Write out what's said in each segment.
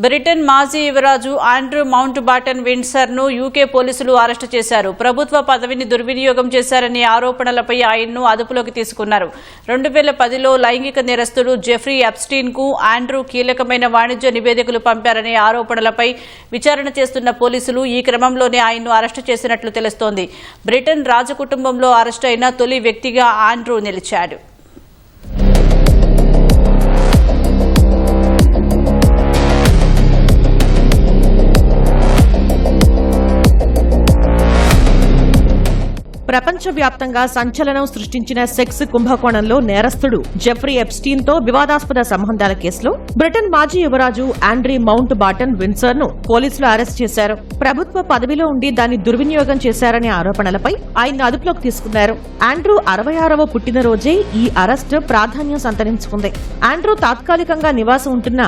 Britain మాజీ యువరాజు Andrew Mountbatten విండ్సర్ను యూకే పోలీసులు అరెస్టు చేశారు. ప్రభుత్వ పదవిని దుర్వినియోగం చేశారనే ఆరోపణలపై ఆయన్ను అదుపులోకి తీసుకున్నారు. రెండు వేల పదిలో లైంగిక నేరస్తుడు జెఫ్రీ అప్స్టీన్కు ఆండ్రూ కీలకమైన వాణిజ్య నివేదికలు పంపారనే ఆరోపణలపై విచారణ చేస్తున్న పోలీసులు ఈ క్రమంలోనే ఆయన్ను అరెస్టు చేసినట్లు తెలుస్తోంది. బ్రిటన్ రాజకుటుంబంలో అరెస్టు అయిన తొలి వ్యక్తిగా ఆండ్రూ నిలిచాడు. ప్రపంచవ్యాప్తంగా సంచలనం సృష్టించిన సెక్స్ కుంభకోణంలో నేరస్తుడు జెఫ్రీ ఎప్స్టీన్తో వివాదాస్పద సంబంధాల కేసులో బ్రిటన్ మాజీ యువరాజు ఆండ్రీ మౌంట్ బాటన్ విన్సర్ను పోలీసులు అరెస్ట్ చేశారు. ప్రభుత్వ పదవిలో ఉండి దాన్ని దుర్వినియోగం చేశారనే ఆరోపణలపై ఆయన అదుపులోకి తీసుకున్నారు. ఆండ్రూ అరవై ఆరవ పుట్టినరోజే ఈ అరెస్ట్ ప్రాధాన్యం సంతరించుకుంది. ఆండ్రూ తాత్కాలికంగా నివాసం ఉంటున్న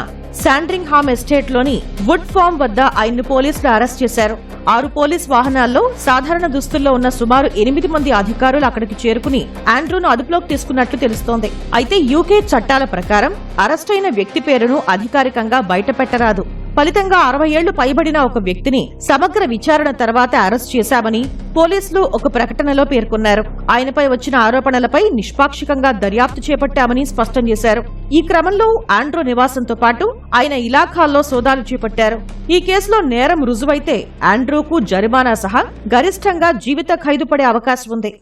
శాండ్రింగ్ హామ్ ఎస్టేట్లోని వుడ్ ఫామ్ వద్ద ఆయన్ను పోలీసులు అరెస్ట్ చేశారు. ఆరు పోలీస్ వాహనాల్లో సాధారణ దుస్తుల్లో ఉన్న సుమారు ఎనిమిది మంది అధికారులు అక్కడికి చేరుకుని ఆండ్రూను అదుపులోకి తీసుకున్నట్లు తెలుస్తోంది. అయితే యూకే చట్టాల ప్రకారం అరెస్టైన వ్యక్తి పేరును అధికారికంగా బయటపెట్టరాదు. ఫలితంగా అరవై ఏళ్ళు పైబడిన ఒక వ్యక్తిని సమగ్ర విచారణ తర్వాత అరెస్ట్ చేశామని పోలీసులు ఒక ప్రకటనలో పేర్కొన్నారు. ఆయనపై వచ్చిన ఆరోపణలపై నిష్పాక్షికంగా దర్యాప్తు చేపట్టామని స్పష్టం చేశారు. ఈ క్రమంలో ఆండ్రూ నివాసంతో పాటు ఆయన ఇలాఖాల్లో సోదాలు చేపట్టారు. ఈ కేసులో నేరం రుజువైతే ఆండ్రూకు జరిమానా సహా గరిష్టంగా జీవిత ఖైదు పడే అవకాశం ఉంది.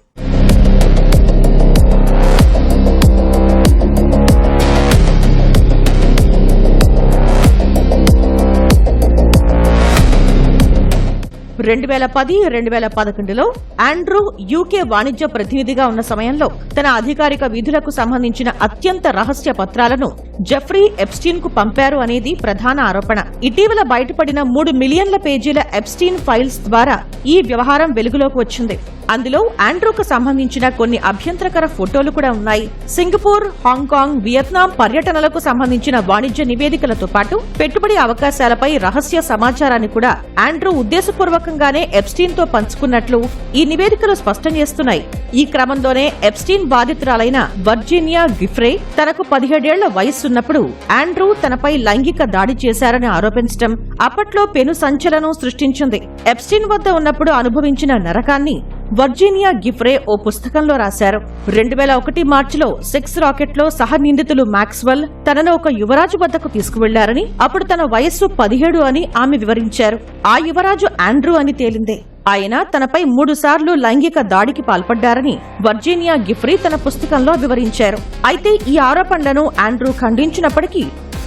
రెండు వేల పది రెండు వేల పదకొండులో ఆండ్రూ యూకే వాణిజ్య ప్రతినిధిగా ఉన్న సమయంలో తన అధికారిక విధులకు సంబంధించిన అత్యంత రహస్య పత్రాలను జెఫ్రీ ఎప్స్టీన్కు పంపారు అనేది ప్రధాన ఆరోపణ. ఇటీవల బయటపడిన మూడు మిలియన్ల పేజీల ఎప్స్టీన్ ఫైల్స్ ద్వారా ఈ వ్యవహారం వెలుగులోకి వచ్చింది. అందులో ఆండ్రూకు సంబంధించిన కొన్ని అభ్యంతరకర ఫోటోలు కూడా ఉన్నాయి. సింగపూర్ హాంకాంగ్ వియత్నాం పర్యటనలకు సంబంధించిన వాణిజ్య నివేదికలతో పాటు పెట్టుబడి అవకాశాలపై రహస్య సమాచారాన్ని కూడా ఆండ్రూ ఉద్దేశపూర్వకంగానే ఎప్స్టీన్తో పంచుకున్నట్లు ఈ నివేదికలు స్పష్టం చేస్తున్నాయి. ఈ క్రమంలోనే ఎప్స్టీన్ బాధితురాలైన వర్జీనియా గిఫ్రే తనకు పదిహేడేళ్ళ వయస్సున్నప్పుడు ఆండ్రూ తనపై లైంగిక దాడి చేశారని ఆరోపించడం అప్పట్లో పెను సంచలనం సృష్టించింది. ఎప్స్టిన్ వద్ద ఉన్నప్పుడు అనుభవించిన నరకాన్ని వర్జీనియా గిఫ్రే ఓ పుస్తకంలో రాశారు. రెండు వేల ఒకటి మార్చిలో సెక్స్ రాకెట్లో సహనిందితులు సహ నిందితులు మాక్స్వెల్ తనను ఒక యువరాజు వద్దకు తీసుకువెళ్ళారని అప్పుడు తన వయస్సు పదిహేడు అని ఆమె వివరించారు. ఆ యువరాజు ఆండ్రూ అని తేలిందే. ఆయన తనపై మూడు సార్లు లైంగిక దాడికి పాల్పడ్డారని వర్జీనియా గిఫ్రీ తన పుస్తకంలో వివరించారు. అయితే ఈ ఆరోపణలను ఆండ్రూ ఖండించినప్పటికీ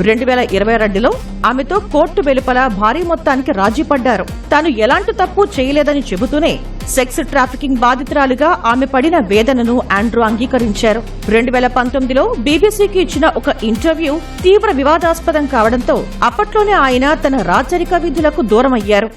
రెండు వేల ఇరవై రెండులో ఆమెతో కోర్టు వెలుపల భారీ మొత్తానికి రాజీ పడ్డారు తాను ఎలాంటి తప్పు చేయలేదని చెబుతూనే సెక్స్ ట్రాఫికింగ్ బాధితురాలుగా ఆమె పడిన వేదనను ఆండ్రూ అంగీకరించారు. రెండు వేల పంతొమ్మిదిలో బీబీసీకి ఇచ్చిన ఒక ఇంటర్వ్యూ తీవ్ర వివాదాస్పదం కావడంతో అప్పట్లోనే ఆయన తన రాచరిక విధులకు దూరమయ్యారు.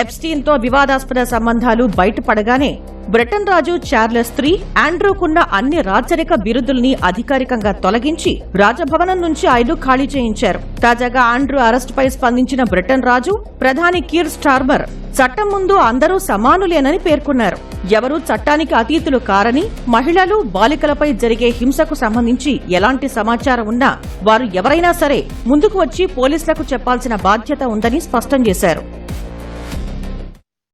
ఎప్స్టీన్తో వివాదాస్పద సంబంధాలు బయటపడగానే బ్రిటన్ రాజు చార్లెస్ త్రీ ఆండ్రూకున్న అన్ని రాచరిక బిరుదుల్ని అధికారికంగా తొలగించి రాజభవనం నుంచి ఐదు ఖాళీ చేయించారు. తాజాగా ఆండ్రూ అరెస్టుపై స్పందించిన బ్రిటన్ రాజు ప్రధాని కీర్ స్టార్మర్ చట్టం ముందు అందరూ సమానులేనని పేర్కొన్నారు. ఎవరూ చట్టానికి అతీతులు కారని మహిళలు బాలికలపై జరిగే హింసకు సంబంధించి ఎలాంటి సమాచారం ఉన్నా వారు ఎవరైనా సరే ముందుకు వచ్చి పోలీసులకు చెప్పాల్సిన బాధ్యత ఉందని స్పష్టం చేశారు.